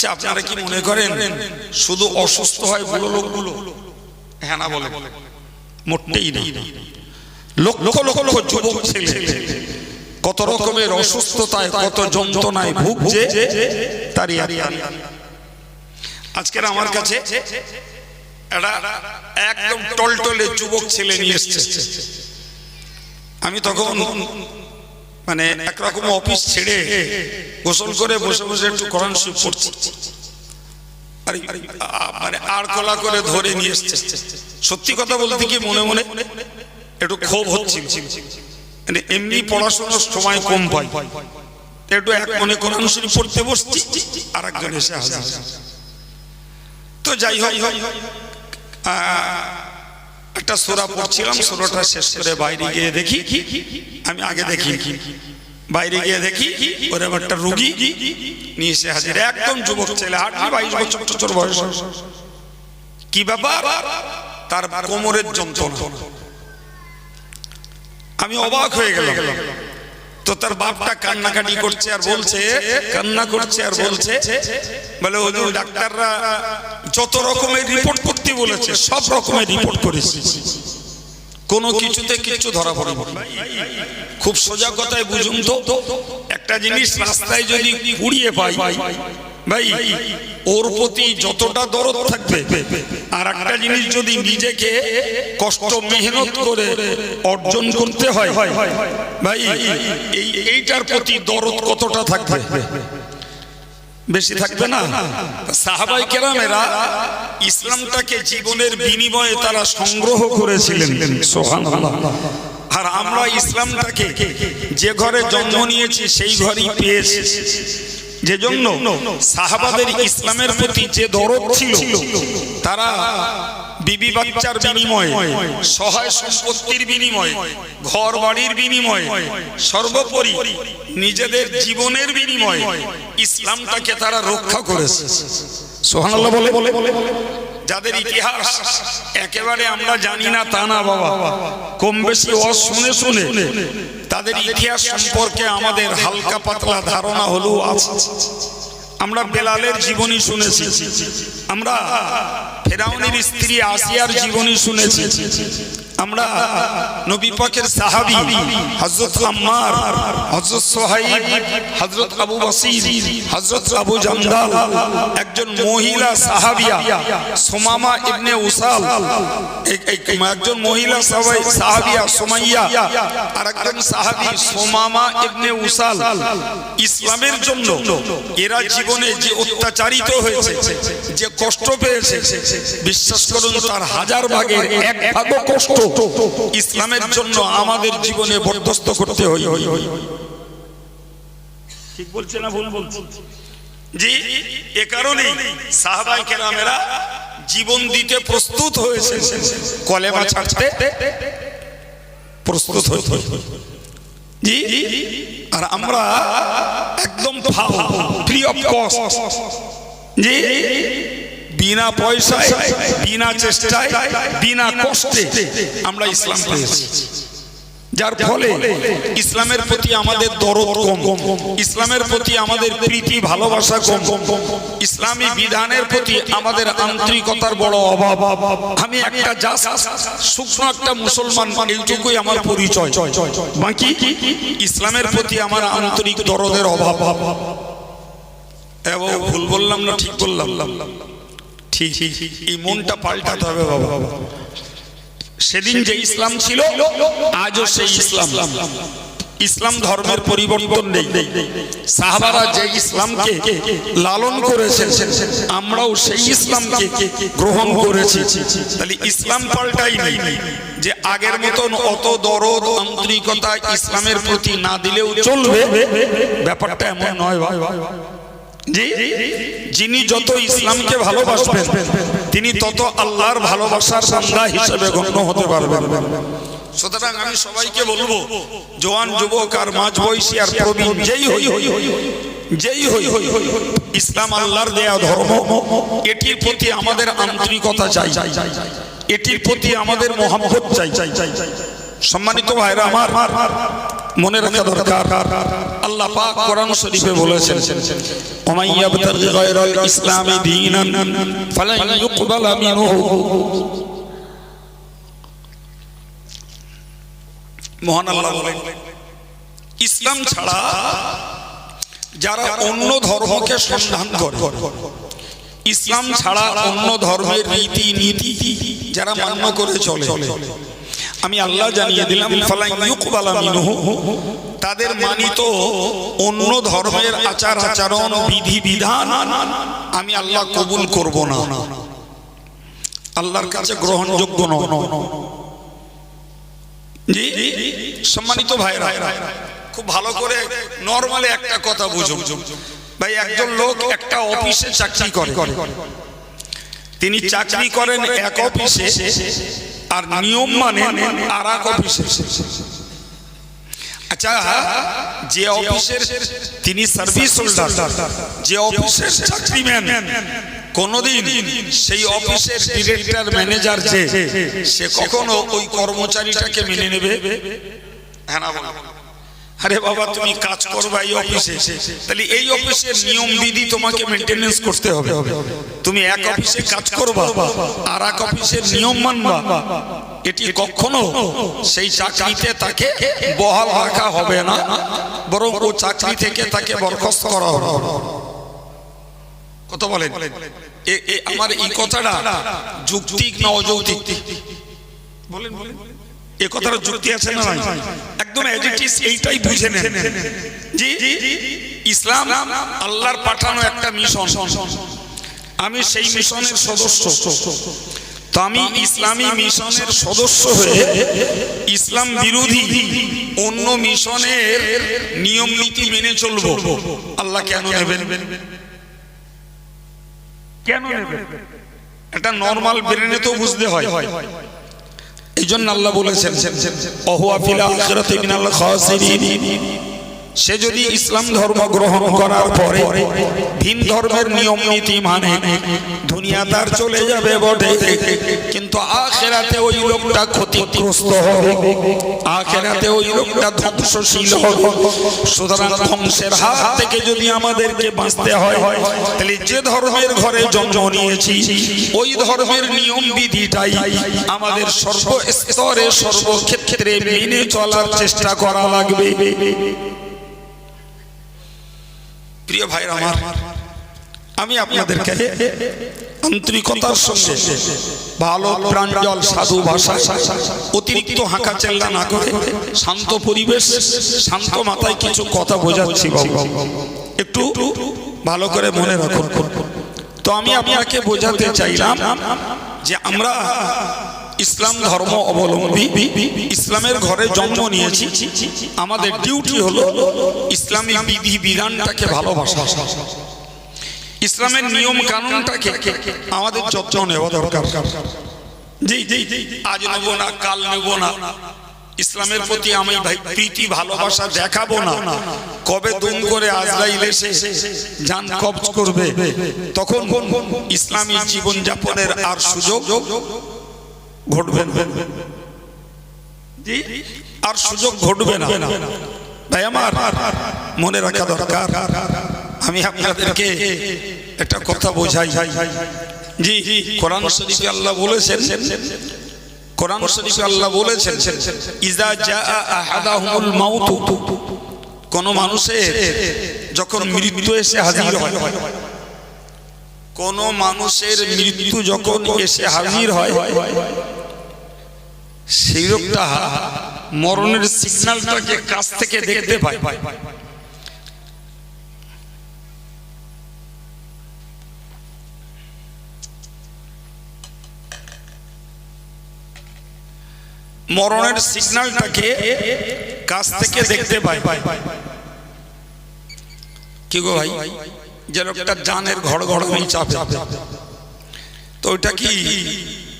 আচ্ছা আপনারা কি মনে করেন শুধু অসুস্থ হয় বুড়ো লোকগুলো? হ্যাঁ না বলে। মোটেই না। লক্ষ লক্ষ লক্ষ যুবক ছেলে, কত রকমের অসুস্থতায়, কত যন্ত্রণায় ভুগছে তারই আজকের আমার কাছে একদম টলটলে যুবক ছেলে নিয়ে এসছে। আমি তখন মানে একরকম অফিস ছেড়ে গোসল করে বসে বসে একটু কোরআন শরীফ পড়ছি। মানে আর কলা করে ধরে নিয়ে এসছে। সত্যি কথা বলতে কি মনে মনে একটু ক্ষোভ হচ্ছিল মানে এমনি পড়াশোনার সময় কম পাই। একটু এক মনে কোরআন শরীফ পড়তে বসছি আর একজন এসে হাজির। তো যাই আহ, একটা সোরা পড়ছিলাম, সোরাটা শেষ করে বাইরে গিয়ে দেখি। আমি আগে দেখি। বাইরে গিয়ে দেখি, ওর একটা রুগী নিয়ে এসে হাজির। একদম যুবক ছেলে আট বাইশ বছর বছর। বয়স কি ব্যাপার? তার কোমরের যন্ত্রণা। আমি অবাক হয়ে গেলাম। তো তার বাপটা কান্নাকাটি করছে আর বলছে, কান্না করছে আর বলছে। বলে ওদের ডাক্তাররা যত রকমের রিপোর্ট করতে বলেছে, সব রকমের রিপোর্ট করেছে। কোনো কিছুতে কিছু ধরা পড়ে খুব সোজা কথায় বুঝুন তো, একটা জিনিস রাস্তায় যদি কুড়িয়ে পাই ভাই, ওর প্রতি যতটা দরদ থাকবে আর একটা জিনিস যদি নিজেকে কষ্ট, মেহনত করে অর্জন করতে হয়, ভাই, এই, এইটার প্রতি দরদ কতটা থাকবে? বেশি থাকবে না? সাহাবাই কেরামেরা ইসলামটাকে জীবনের বিনিময়ে তারা সংগ্রহ করেছিলেন। আর আমরা ইসলামটাকে যে ঘরে জন্ম নিয়েছি, সেই ঘরেই পেয়েছি। যে জন্য সাহাবাদের ইসলামের প্রতি যে দরদ ছিল তারা বিবি বাচ্চার বিনিময়ে সহায় সম্পত্তির বিনিময়ে ঘর বাড়ির বিনিময়ে সর্বোপরি নিজেদের জীবনের বিনিময়ে ইসলামটাকে তারা রক্ষা করেছে। সোহানাল্লাহ বলে। যাদের ইতিহাস একেবারে আমরা জানি না তা না বাবা। কম বেশি অ শুনে শুনে তাদের ইতিহাস সম্পর্কে আমাদের হালকা পাতলা ধারণা হলেও আছে। আমরা বেলালের জীবনী শুনেছি। আমরা ফেরাউনের স্ত্রী আসিয়ার জীবনী শুনেছি। আমরা নবী পাকের সাহাবী, হযরত আম্মার, হযরত সোহাইব, হযরত আবু হযরত আবু জামদাল, একজন মহিলা সাহাবিয়া ইবনে উসাল এক- এক- একজন মহিলা সাহাবী সাহাবিয়া সাহাবী ইবনে উসাল। ইসলামের জন্য এরা জীবনে যে অত্যাচারিত হয়েছে, যে কষ্ট পেয়েছে, বিশ্বাস করুন তার হাজার ভাগের এক ভাগও কষ্ট। ইসলামের জন্য আমাদের জীবনে বরদস্ত করতে হই হই হই ঠিক বলছে না ভুল বলছে? জি এ কারণেই সাহাবাই কেরামেরা জীবন দিতে প্রস্তুত হয়েছে। কলেমা ছাড়তে প্রস্তুত হয়েছে জি আর আমরা একদম ফ্রি অফ কস্ট জি বিনা পয়সায় বিনা চেষ্টায় বিনা কষ্টে আমরা ইসলাম পেয়েছি। যার ফলে ইসলামের প্রতি আমাদের দরদ কম। ইসলামের প্রতি আমাদের প্রীতি ভালোবাসা কম। ইসলামী বিধানের প্রতি আমাদের আন্তরিকতার বড় অভাব। আমি একটা যা শুকনো একটা মুসলমান এইটুকুই আমার পরিচয়। বাকি? ইসলামের প্রতি আমার আন্তরিক দরদের অভাব। এবং ভুল বললাম না ঠিক বললাম। এই মনটা পাল্টাতে হবে বাবা। সেদিন যে ইসলাম ছিল আজও সেই ইসলাম। ইসলাম। ধর্মের পরিবর্তন নেই। সাহাবারা যে ইসলামকে লালন করেছে আমরাও সেই ইসলামকে গ্রহণ করেছি। তাহলে ইসলাম পাল্টাই নেই। যে আগের মতন অত দরদ আন্তরিকতা ইসলামের প্রতি না দিলেও চলবে ব্যাপারটা এমন নয় ভাই ভাই ভাই যিনি যত ইসলামকে ভালোবাসবেন, তিনি তত আল্লাহর ভালোবাসার বান্দা হিসেবে গণ্য হতে পারবেন। সুতরাং আমি সবাইকে বলব জওয়ান যুবক আর মাঝ বয়সী আর প্রবীণ, যেই হই হই হই যেই হই হই হই ইসলাম আল্লাহর দেয়া ধর্ম, এটির প্রতি আমাদের আন্তরিকতা চাই, এটির প্রতি আমাদের মহাব্বত চাই। সম্মানিত ভাইরা আমার মনে রাখা দরকার। আল্লাহ পাক কোরআন শরীফে বলেছেন ওমাই ইয়াবতাগি গায়রাল ইসলামি দীনান ফালান ইউকবালা মিনহু। মহান আল্লাহ বলেন, ইসলাম ছাড়া যারা অন্য ধর্মকে সন্ধান করে, ইসলাম ছাড়া অন্য ধর্মের রীতি নীতি যারা মান্য করে চলে আমি আল্লাহ জানিয়ে দিলাম তাদের মানিত অন্য ধর্মের আচার আচরণ বিধি বিধান আমি আল্লাহ কবুল করব না। আল্লাহর কাছে গ্রহণযোগ্য নয়। জি সম্মানিত ভাইরা খুব ভালো করে নরমালি একটা কথা বুঝুন। ভাই একজন লোক একটা অফিসে চাকরি করে। তিনি চাকরি করেন এক অফিসে। আর নিয়ম মানে আর এক আচ্ছা যে অফিসের তিনি সার্ভিস যে সেই ম্যানেজার যে, সে কখনো ওই কর্মচারীটাকে মেনে নেবে হ্যাঁ। আরে বাবা, তুমি কাজ করবা এই অফিসে। তাহলে এই অফিসের নিয়ম বিধি তোমাকে মেনটেনেন্স করতে হবে। তুমি এক অফিসে কাজ করবা আর এক অফিসের নিয়ম মানবা। এটি কখনো সেই চাকরিতে তাকে বহাল রাখা হবে না, বরং ও চাকরি থেকে তাকে বরখাস্ত করা হবে। কত বলেন। আমার এই কথাটা যুক্তিক না অযৌক্তিক? বলেন বলেন। এ কথাটা যুক্তি আছে না একদম এইটাই বুঝে নেন। জি ইসলাম আল্লাহর পাঠানো একটা মিশন আমি সেই মিশনের সদস্য। তো আমি ইসলামী মিশনের সদস্য হয়ে ইসলাম বিরোধী অন্য মিশনের নিয়ম নীতি মেনে চলবো। আল্লাহ কেন নেবেন? কেন নেবেন? এটা নর্মাল ব্রেনে তো বুঝতে হয়। এই জন্য আল্লাহ বলেছেন অহুয়া ফিলা আখরাতে মিনাল খাসিরিন। সে যদি ইসলাম ধর্ম গ্রহণ করার পরে ভিন ধর্মের নিয়ম নীতি মানে দুনিয়া তার চলে যাবে বটে। কিন্তু আখেরাতে ওই লোকটা ক্ষতিগ্রস্ত হবে। আখেরাতে ওই লোকটা ধ্বংসশীল হবে। সুতরাং ধ্বংসের হাত থেকে যদি আমাদেরকে বাঁচতে হয় তাহলে যে ধর্মের ঘরে জন্ম নিয়েছি ওই ধর্মের নিয়ম বিধিটাই আমাদের সর্বস্তরে সর্বক্ষেত্রে মেনে চলার চেষ্টা করা লাগবে। প্রিয় ভাইরা আমার আমি আপনাদেরকে আন্তরিকতার সঙ্গে ভালো প্রাঞ্জল সাধু ভাষা অতিরিক্ত হাঁকা চেল্লা না করে শান্ত পরিবেশ শান্ত মাথায় কিছু কথা বোঝাচ্ছি একটু ভালো করে মনে রাখুন। তো আমি আপনাকে বোঝাতে চাইলাম যে আমরা ইসলাম ধর্ম অবলম্বী ইসলামের ঘরে জন্ম নিয়েছি। আমাদের ডিউটি হলো ইসলামী বিধি বিধানটাকে ভালোবাসা। ইসলামের নিয়ম কানুনটাকে আমাদের যত্ন নেওয়া দরকার। আজ নেব না, কাল নেব না। ইসলামের প্রতি আমি ভাই প্রীতি, ভালোবাসা দেখাবো না। কবে দুম করে আজরাইল এসে জান কবজ করবে? তখন ইসলামী জীবন যাপনের আর সুযোগ ঘটবে আর সুযোগ ঘটবে না। তাই আমার মনে রাখা দরকার আমি আপনাদেরকে একটা কথা বোঝাই। জি কোরআন শরীফে আল্লাহ বলেছেন কোরআন শরীফে আল্লাহ বলেছেন ইজা জা আহাদাহুমুল মাউত। কোন মানুষের যখন মৃত্যু এসে হাজির হয় কোন মানুষের মৃত্যু যখন এসে হাজির হয় সেই লোকটা মরণের সিগন্যালটাকে কাছ থেকে দেখতে পায়। মরণের সিগন্যালটাকে কাছ থেকে দেখতে পায়। কি গো ভাই? যে লোকটা জানের ঘর ঘর চাপে। তো ওইটা কি?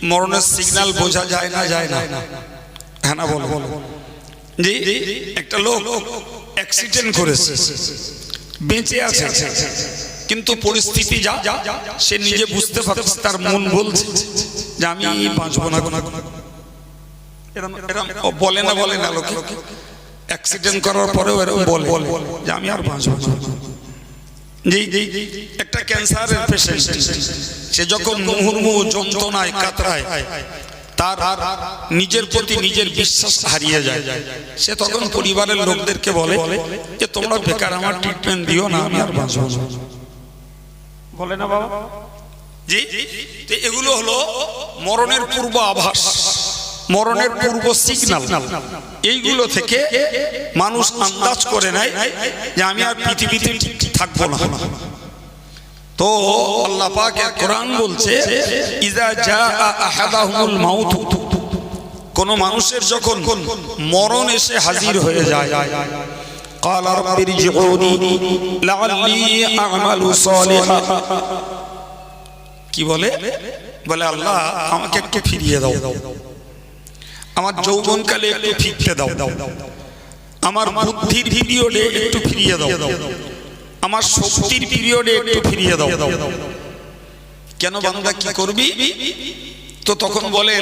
মরণের সিগন্যাল বোঝা যায় না যায় না। হ্যাঁ না বলো বলো জি একটা লোক অ্যাক্সিডেন্ট করেছে, বেঁচে আছে, কিন্তু পরিস্থিতি যা যা সে নিজে বুঝতে পারছে, তার মন বলছে যে আমি বাঁচবো না। বলে না বলে না লোকে। অ্যাক্সিডেন্ট করার পরেও এরকম বলে যে আমি আর বাঁচবো না। একটা ক্যান্সারের পেশেন্ট সে যখন মুহুর্মুহু যন্ত্রণায় কাতরায় তার নিজের প্রতি নিজের বিশ্বাস হারিয়ে যায়। সে তখন পরিবারের লোকদেরকে বলে যে তোমরা বেকার আমার ট্রিটমেন্ট দিও না আমি আর বাঁচব না। বলে না বাবা? জি তো এগুলো হলো মরণের পূর্ব আভাস মরণের পূর্ব সিগন্যাল এইগুলো থেকে মানুষ আন্দাজ করে নেয় যে আমি আর পৃথিবীতে ঠিক থাকবো না তো আল্লাহ পাক এক কোরআন বলছে ইজা জা আহাদাহুমুল মাউত কোন মানুষের যখন মরণ এসে হাজির হয়ে যায় قال رب ارجعوني لعلي اعمل صالحا কি বলে বলে আল্লাহ আমাকে একটু ফিরিয়ে দাও আমার যৌবনকালে একটু ফিরতে দাও আমার বুদ্ধির পিরিয়ডে একটু ফিরিয়ে দাও আমার শক্তির পিরিয়ডে একটু ফিরিয়ে দাও। কেন বান্দা কি করবি? তো তখন বলে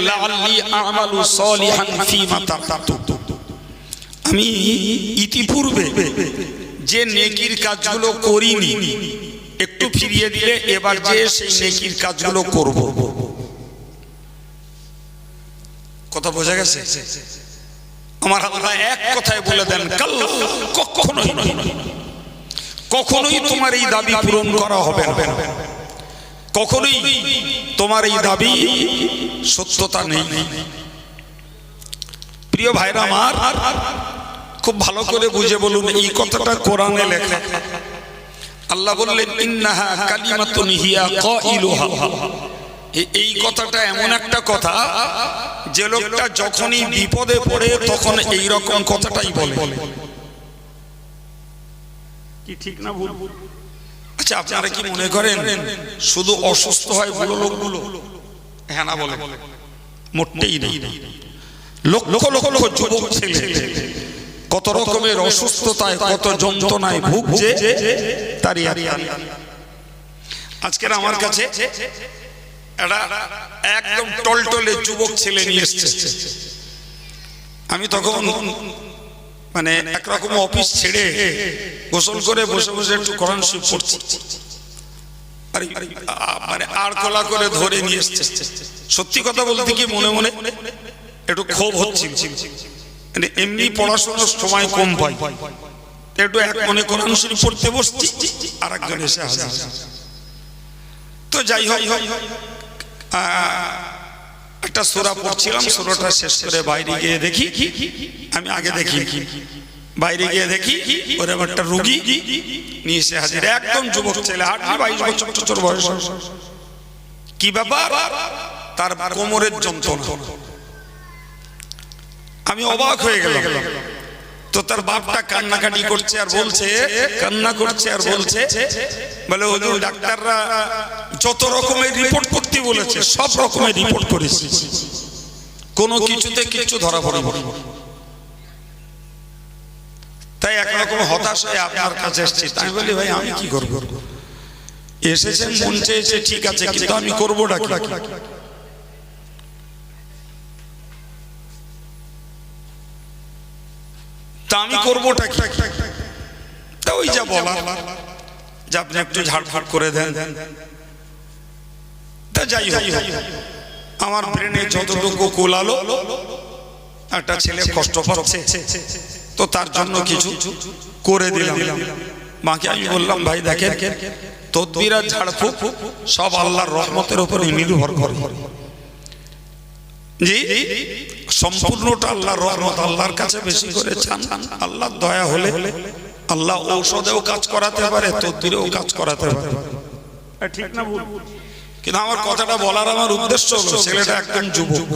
আমি ইতিপূর্বে যে নেকির কাজগুলো করিনি, একটু ফিরিয়ে দিলে এবার যে সেই নেকির কাজগুলো করব। কথা বোঝা গেছে? আমার আল্লাহ এক কথায় বলে দেন কাল কখনোই নয় কখনোই তোমার এই দাবি পূরণ করা হবে না। কখনোই তোমার এই দাবি সত্যতা নেই। প্রিয় ভাইরা আমার খুব ভালো করে বুঝে বলুন এই কথাটা কোরআনে লেখা। আল্লাহ বললেন ইন্নাহা কালিমাতুন হিয়া কাইলুহা। এই কথাটা এমন একটা কথা যে লোকটা যখনই বিপদে পড়ে তখন এই রকম কথাটাই বলে। কি ঠিক না ভুল? আচ্ছা আপনারা কি মনে করেন শুধু অসুস্থ হয় বুড়ো লোকগুলো? হ্যাঁ না বলে। মোটেই নেই লক্ষ লক্ষ লক্ষ যুবক ছেলে, কত রকমের অসুস্থতায়, কত যন্ত্রণায় ভুগছে তারই আজকের আমার কাছে একদম টলটলে যুবক ছেলে নিয়ে এসছে। আমি তখন মানে একরকম অফিস ছেড়ে গোসল করে বসে বসে একটু কোরআন শরীফ পড়ছি। মানে আর কলা করে ধরে নিয়ে এসছে। সত্যি কথা বলতে কি মনে মনে একটু ক্ষোভ হচ্ছিল মানে এমনি পড়াশোনার সময় কম পাই। একটু এক মনে কোরআন শরীফ পড়তে বসছি, আর একজন এসে হাজির। তো যাই হোক একটা সোরা পড়ছিলাম, সোরাটা শেষ করে বাইরে গিয়ে দেখি। আমি আগে দেখি। বাইরে গিয়ে দেখি, ওর একটা রুগী নিয়ে এসে হাজির। একদম যুবক ছেলে আটটি বাইশ বছর চোর বয়স। কি ব্যাপার? তার কোমরের যন্ত্রণা। আমি অবাক হয়ে গেলাম। তো তার বাপটা কান্নাকাটি করছে আর বলছে, কান্না করছে আর বলছে। বলে, হুজুর, ডাক্তাররা যত রকমের রিপোর্ট করতে বলেছে, সব রকমের রিপোর্ট করেছি কোনো কিছুতে কিছু ধরা পড়ে তাই একরকম হতাশ হয়ে আপনার কাছে এসেছি। তাই বলি, ভাই, আমি কি করব? এসেছেন, মন চেয়েছে, ঠিক আছে, কিন্তু আমি করব ডাকি তা আমি করবোটা কি? তা ওই যা বলার। যে আপনি একটু ঝাড়ফাড় করে দেন। তা যাই হোক। আমার ব্রেনে যতটুকু কোলালো, একটা ছেলে কষ্ট পাচ্ছে, তো তার জন্য কিছু করে দিলাম। মাকে আমি বললাম, ভাই, দেখেন, তদবির ঝাড়ফুঁক সব আল্লাহর রহমতের উপরে নির্ভর করে। জি সম্পূর্ণটা আল্লাহর রহমত আল্লাহর কাছে বেশি করে চান। আল্লাহর দয়া হলে আল্লাহ ঔষধেও কাজ করাতে পারে তদবিরেও কাজ করাতে পারে। ঠিক না ভুল? কিন্তু আমার কথাটা বলার আমার উদ্দেশ্য হলো ছেলেটা একদম যুবক।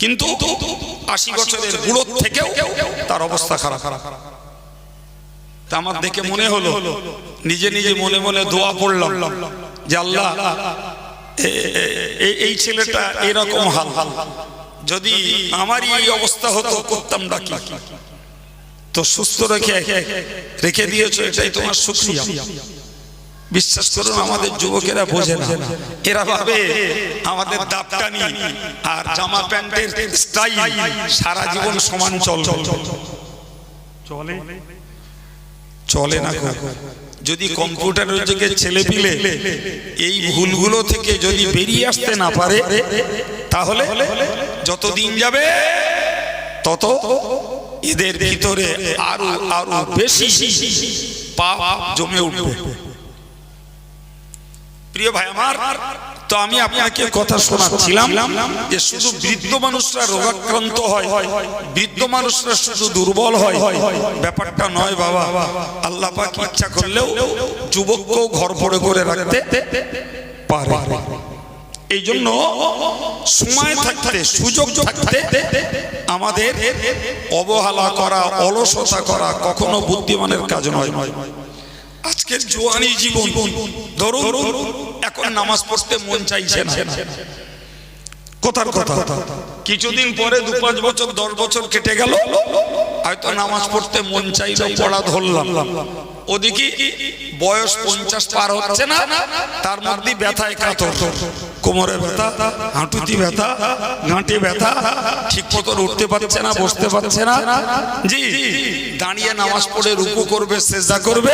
কিন্তু আশি বছরের বুড়ো থেকেও তার অবস্থা খারাপ খারাপ। তা আমার দেখে মনে হলো নিজে নিজে মনে মনে দোয়া পড়লাম যে আল্লাহ এই ছেলেটা এরকম হাল। হাল। যদি আমারই এই অবস্থা হতো করতাম ডাকি তো সুস্থ রেখে রেখে দিয়েছ এটাই তোমার সুক্রিয়া। বিশ্বাস করুন আমাদের যুবকেরা বোঝে না। এরা ভাবে আমাদের দাপটানি আর জামা প্যান্টের স্টাইল সারা জীবন সমান চল চলে চলে না। যদি কম্পিউটারের যুগে ছেলে পিলে এই ভুলগুলো থেকে যদি বেরিয়ে আসতে না পারে তাহলে যতদিন যাবে তত এদের ভিতরে আরও আরও বেশি পাপ জমে উঠবে। প্রিয় ভাই আমার তো আমি আপনাকে কথা শোনাচ্ছিলাম যে শুধু বৃদ্ধ মানুষরা রোগাক্রান্ত হয়, বৃদ্ধ মানুষরা শুধু দুর্বল হয়। ব্যাপারটা নয় বাবা। আল্লাহ পাক ইচ্ছা করলেও যুবককেও ঘর পড়ে করে রাখতে পারে। এই জন্য সময় থাকতে, সুযোগ থাকতে আমাদের অবহেলা করা, অলসতা করা কখনো বুদ্ধিমানের কাজ নয়। আজকের জোয়ানি জীবন, ধরুন এখন নামাজ পড়তে মন চাইছে না। কথার কথা। কিছুদিন পরে দু পাঁচ বছর দশ বছর কেটে গেল। হয়তো নামাজ পড়তে মন চাইলো পড়া ধরলাম। ওদিকে বয়স পঞ্চাশ পার হচ্ছে না, তার মধ্যে ব্যথায় কাতর। কোমরে ব্যথা, হাঁটুতি ব্যথা, গাঁটে ব্যথা ঠিক মতন উঠতে পারছে না, বসতে পারছে না। জি, দাঁড়িয়ে নামাজ পড়ে রুকু করবে, সেজদা করবে,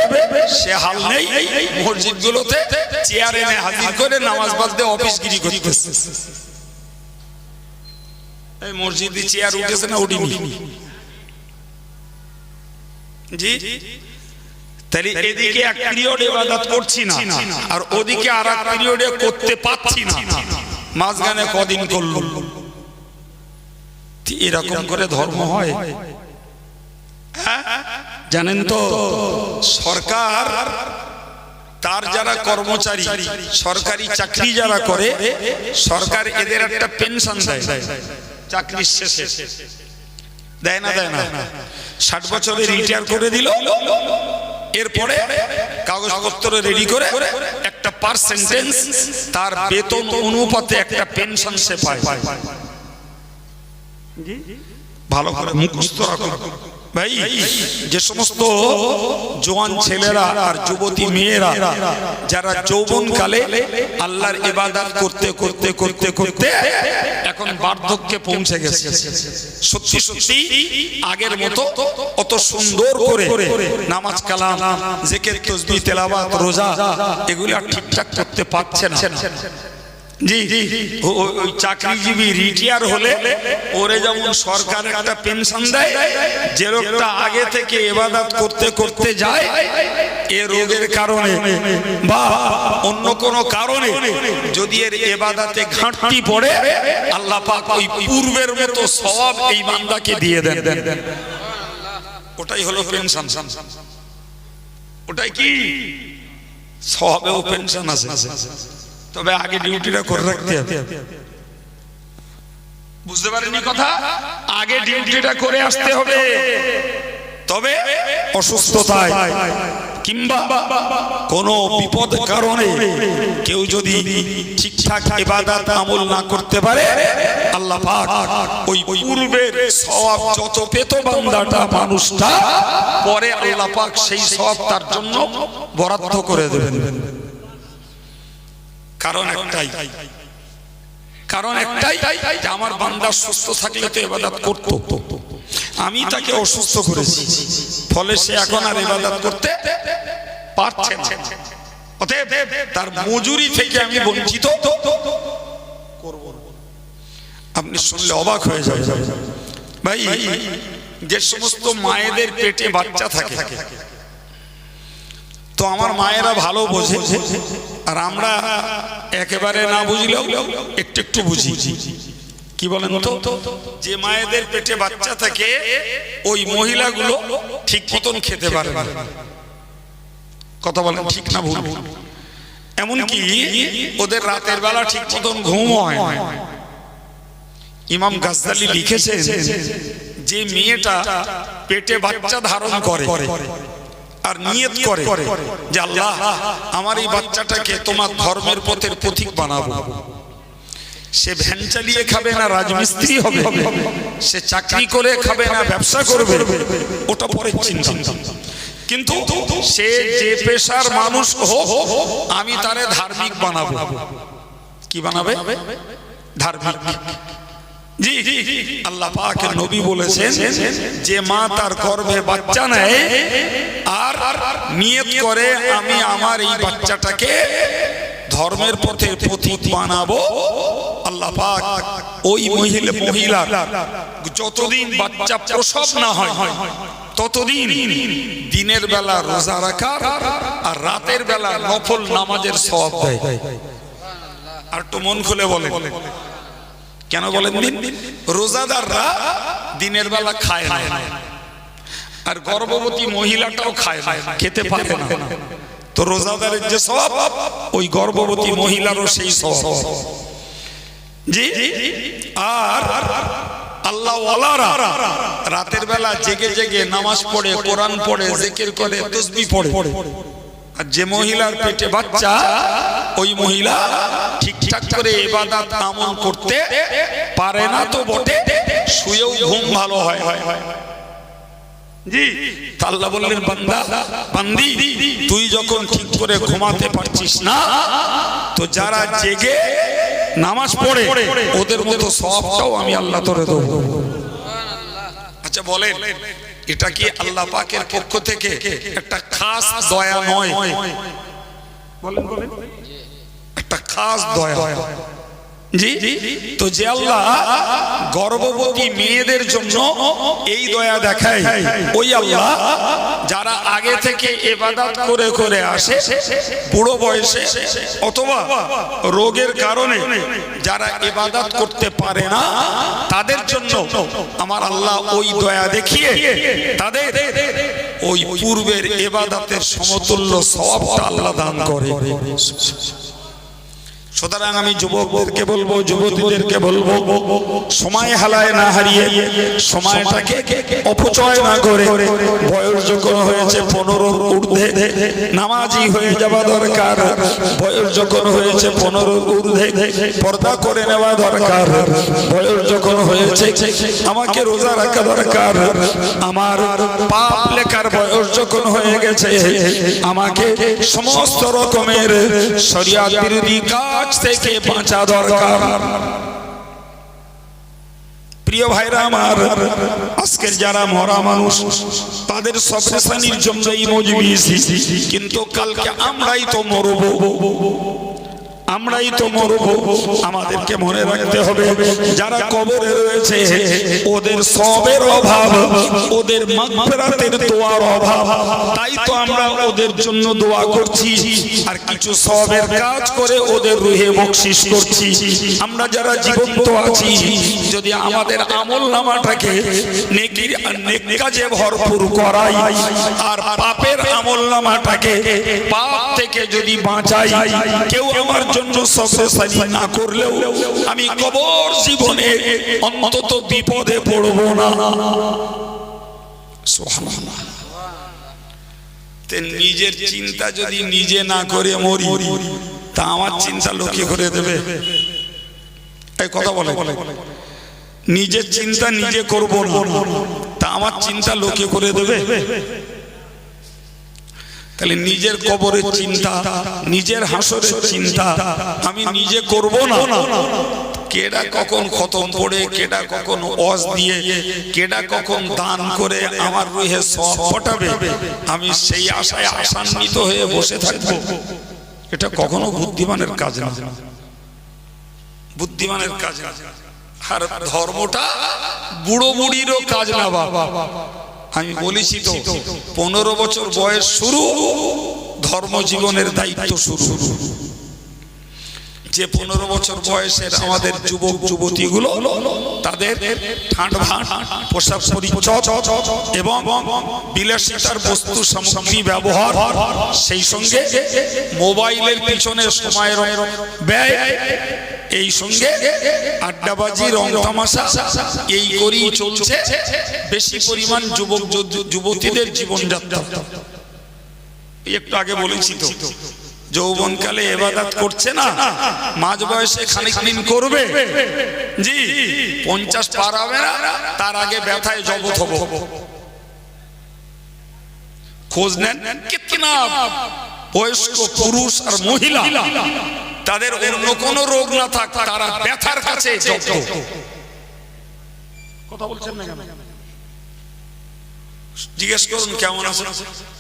সে হাল নেই। মসজিদ গুলোতে চেয়ার এনে হাজির করে নামাজ বাদ অফিস অফিসগিরি করতেছে। এই মসজিদে চেয়ার উঠেছে না উঠিনি? জি তাহলে এদিকে এক পিরিয়ড ইবাদত করছি না। আর ওদিকে আর এক পিরিয়ডে করতে পাচ্ছি না। মাঝখানে কদিন করল এরকম করে ধর্ম হয়। হ্যাঁ? জানেন তো সরকার তার যারা কর্মচারী সরকারি চাকরি যারা করে সরকার এদের একটা পেনশন দেয়। চাকরির শেষে। দেয় না দেয় না ষাট বছরে রিটায়ার করে দিল। এরপরে কাগজপত্র রেডি করে একটা পার্সেন্টেন্স তার বেতন অনুপাতে একটা পেনশন সে পায়। ভালো করে মুখস্থ রাখুন। ভাই, যে সমস্ত জোয়ান ছেলেরা আর যুবতী মেয়েরা, যারা যৌবন কালে আল্লাহর ইবাদত করতে করতে করতে করতে এখন বার্ধক্যে পৌঁছে গেছে। সত্যি সত্যি আগের মতো অত সুন্দর করে নামাজ কালাম, জেকের, তসবিহ, তেলাওয়াত, রোজা এগুলো আর ঠিকঠাক করতে পারছে না। জি চাকরিজীবী হলে যেমন সরকার দেয়, যে আগে থেকে করতে করতে যায়, এ রোগের কারণে অন্য কোনো কারণে যদি এর এবাদাতে ঘাটতি পড়ে, আল্লাহ ওই পূর্বের মতো সওয়াব এই বান্দাকে দিয়ে দেন। ওটাই হলো পেনশন। ওটাই কি? সবেও পেনশন আছে। তবে আগে ডিউটিটা করে রাখতে হবে। বুঝতে পারেনি কথা? আগে ডিউটিটা করে আসতে হবে। তবে অসুস্থতায় কিংবা কোনো বিপদ কারণে কেউ যদি ঠিকঠাক ইবাদত আমল না করতে পারে, আল্লাহ পাক ওই পূর্বের সওয়াব যত পেত বান্দাটা, মানুষটা পরে আল্লাহ পাক সেই সওয়াব তার জন্য বরাদ্দ করে দেবেন। কারণ একটাই। কারণ একটাই আমার বান্দা সুস্থ থাকলে তো এবাদাত করতো। আমি তাকে অসুস্থ করেছি। ফলে সে এখন আর ইবাদত করতে পারছে না। অতএব তার মজুরি থেকে আমি বঞ্চিত। করব। আপনি শুনলে অবাক হয়ে যাবে ভাই, যে সমস্ত মায়েদের পেটে বাচ্চা থাকে, তো আমার মায়েরা ভালো বোঝে। আর আমরা একেবারে না বুঝলেও একটু একটু বুঝি। কি বলেন তো? যে মায়েদের পেটে বাচ্চা থাকে, ওই মহিলাগুলো ঠিক মতন খেতে পারে কথা বলেন ঠিক না ভুল? এমনকি ওদের রাতের বেলা ঠিক মতন ঘুম হয়। ইমাম গাজদালি লিখেছেন, যে মেয়েটা পেটে বাচ্চা ধারণ করে আর নিয়ত করে যে আল্লাহ, আমার এই বাচ্চাটাকে তোমার ধর্মের পথের পথিক বানাবো। সে ভ্যান চালিয়ে খাবে না, রাজমিস্ত্রি হবে। সে চাকরি করে খাবে না, ব্যবসা করবে। ওটা পরে চিন্তা। কিন্তু সে যে পেশার মানুষ হোক, আমি তারে ধার্মিক বানাবো। কি বানাবে? ধার্মিক। জি আল্লাহ পাক নবী বলেছেন যে মা তার গর্ভে বাচ্চা নেয় আর নিয়ত করে আমি আমার এই বাচ্চাটাকে ধর্মের পথে পথিক বানাবো। আল্লাহ পাক ওই মহিলা মহিলা যতদিন বাচ্চা প্রসব না হয় ততদিন দিনের বেলা রোজা রাখার আর রাতের বেলা নফল নামাজের সব দেয়। আর একটু মন খুলে বলে কেন বলেন দিন রোজাদাররা দিনের বেলা খায় না। আর গর্ভবতী মহিলাটাও খায় না, খেতে পারে না। তো রোজাদারের যে সব ওই গর্ভবতী মহিলারও সেই সব জি আর আল্লাহ রাতের বেলা জেগে জেগে নামাজ পড়ে, কোরআন পড়ে, জিকির করে, তসবি পড়ে। আর যে মহিলার পেটে বাচ্চা ওই মহিলা ঠিকঠাক করে ইবাদত আমল করতে পারে না তো বটে শুয়েও ঘুম ভালো হয়। জি। তা আল্লাহ বললেন বান্দা বান্দি তুই যখন ঠিক করে ঘুমাতে পারছিস না তো যারা জেগে নামাজ পড়ে ওদের মতো সবটাও আমি আল্লাহ তোরে দেবো। আচ্ছা বলেন। এটা কি আল্লাহ পাকের পক্ষ থেকে একটা খাস দয়া নয়? বলেন বলেন। একটা খাস দয়া। জি তো যে আল্লাহ গর্ভবতী মেয়েদের জন্য এই দয়া দেখায়, ওই আল্লাহ যারা আগে থেকে এবাদত করে করে আসে, বুড়ো বয়সে অথবা রোগের কারণে যারা এবাদত করতে পারে না, তাদের জন্য আমার আল্লাহ ওই দয়া দেখিয়ে তাদের ওই পূর্বের এবাদাতের সমতুল্য সবটা আল্লাহ দান করে। সুতরাং আমি যুবকদেরকে বলব যুবতীদেরকে বলব সময় হালায় না হারিয়ে সময়টাকে অপচয় না করে বয়স যখন হয়েছে পনেরো ঊর্ধ্বে নামাজি হয়ে যাওয়া দরকার। বয়স যখন হয়েছে পনেরো ঊর্ধ্বে পর্দা করে নেওয়া দরকার। বয়স যখন হয়েছে আমাকে রোজা রাখা দরকার। আমার পাপ লেখার বয়স যখন হয়ে গেছে আমাকে সমস্ত রকমের শরিয়াত বিরোধী কাজ থেকে বাঁচা দরকার। প্রিয় ভাইরা আমার, আজকের যারা মরা মানুষ, তাদের সবসানির জন্যই জন্য এই মজলিস। কিন্তু কালকে আমরাই তো মরব। আমরাই তো মরব। আমাদেরকে মনে রাখতে হবে, যারা কবরে রয়েছে, ওদের সবের অভাব, ওদের মাগফিরাতের দোয়ার অভাব। তাই তো আমরা ওদের জন্য দোয়া করছি, আর কিছু সবের কাজ করে ওদের রুহে বকশিস করছি। আমরা যারা জীবন্ত আছি, যদি আমাদের আমল নামাটাকে নেকির নেক কাজে ভরপুর করাই, আর পাপের আমল নামাটাকে পাপ থেকে যদি বাঁচাই, কেউ আমার জন্য সবসানি না করলেও আমি কবর জীবনে অন্তত বিপদে পড়ব না। নিজের চিন্তা যদি নিজে না করে মরি, তা আমার চিন্তা লোকে করে দেবে। এই কথা বলে। নিজের চিন্তা নিজে করব না, তা আমার চিন্তা লোকে করে দেবে। তাহলে নিজের কবরের চিন্তা, নিজের হাসরের চিন্তা, আমি নিজে করব না? কেডা কখন খতম পড়ে, কেডা কখন অজ দিয়ে, কেডা কখন দান করে আমার রুহে সব ফটাবে? আমি সেই আশায় আশান্বিত হয়ে বসে থাকব। এটা কখনো বুদ্ধিমানের কাজ না। বুদ্ধিমানের কাজ আর ধর্মটা বুড়ো বুড়িরও কাজ না, বাবা। আমি বলেছি তো, পনেরো বছর বয়স শুরু ধর্ম জীবনের দায়িত্ব শুরু। যে পনেরো বছর বয়সের আমাদের যুবক, যুবতীগুলো, তাদের এবং বস্তু ব্যবহার, সেই সঙ্গে মোবাইলের পিছনে সময়ের ব্যয় এই সঙ্গে আড্ডাবাজি রং তামাশা, এই করেই চলছে বেশি পরিমাণ যুবক যুবতীদের জীবনযাত্রা। একটু আগে বলেছি তো, যৌবনকালে এবাদাত করছে না, মাঝ বয়সে খানিক দিন করবে। জি, পঞ্চাশ পার হবে না, তার আগে ব্যথায় জগৎ হব। খোঁজ নেন কিতনা বয়স্ক পুরুষ আর মহিলা তাদের অন্য কোনো রোগ না থাক তারা ব্যথার কাছে কথা বলছেন না কেন? জিজ্ঞেস করুন কেমন আছে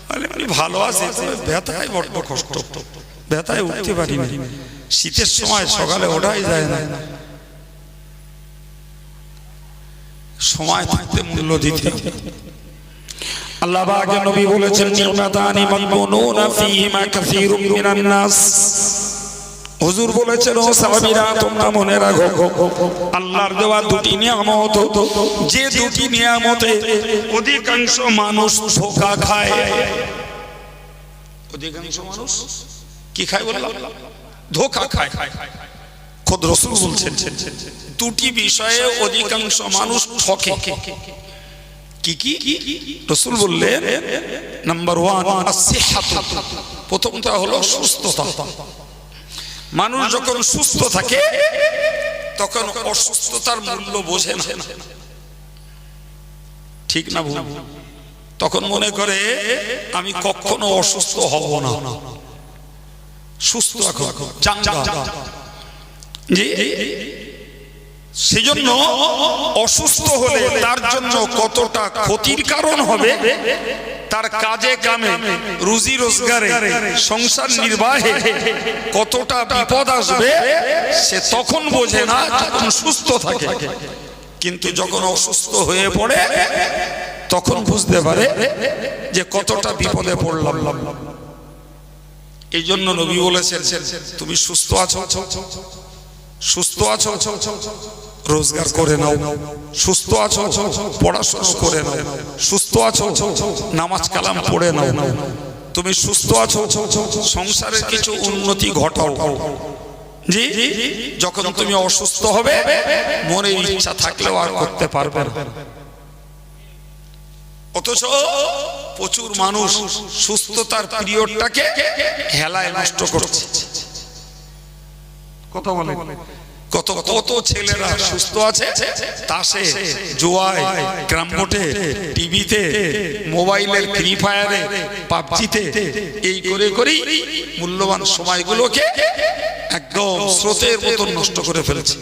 বলে, ভালো আছি ব্যথায় বড্ড কষ্ট। ব্যথায় উঠতে পারি না শীতের সময় সকালে ওঠাই যায় না। সময় থাকতে মূল্য দিতে। আল্লাহ পাক নবী বলেছেন নিমাতানি মাগবুনুনা ফীহিমা কাসীরুম মিনান নাস। হুজুর বলেছেন, ও সাহাবীরা, তোমরা মনে রাখো, আল্লাহর দেওয়া দুটি নিয়ামত, যে দুটি নিয়ামতে অধিকাংশ মানুষ ধোকা খায়। অধিকাংশ মানুষ কি খায় বললাম ধোকা খায়। খোদ রসুল বলছেন, দুটি বিষয়ে অধিকাংশ মানুষ ঠকে। কি কি? রসুল বললেন, নাম্বার ওয়ান প্রথমটা হলো সুস্থতা। মানুষ যখন সুস্থ থাকে, তখন অসুস্থতার মূল্য বোঝে না। ঠিক না ভুল? তখন মনে করে, আমি কখনো অসুস্থ হব না। সুস্থ চাঙ্গা জি? সেজন্য অসুস্থ হলে তার জন্য কতটা ক্ষতির কারণ হবে? তার কাজে কামে, রুজি রোজগারে, সংসার নির্বাহে কতটা বিপদ আসবে সে তখন বোঝে না, যখন সুস্থ থাকে। কিন্তু যখন অসুস্থ হয়ে পড়ে, তখন বুঝতে পারে যে কতটা বিপদে পড়লাম। এই জন্য নবী বলেছেন, তুমি সুস্থ আছো? সুস্থ আছো? রোজগার করে নাও। সুস্থ আছো? পড়াশোনা করে নাও। সুস্থ আছো? নামাজ কালাম পড়ে নাও। তুমি সুস্থ আছো? সংসারের কিছু উন্নতি ঘটাও। জি? যখন তুমি অসুস্থ হবে মনে ইচ্ছা থাকলেও আর করতে পারবে অথচ প্রচুর মানুষ সুস্থতার পিরিয়ডটাকে হেলায় নষ্ট করছে। কথা বলে। কত কত ছেলেরা সুস্থ আছে তাসে জোয়ায় গ্রামবোটে টিভিতে, মোবাইলের ফ্রি ফায়ারে, পাবজিতে, এই করে করেই মূল্যবান সময়গুলোকে একদম স্রোতের মতন নষ্ট করে ফেলছে।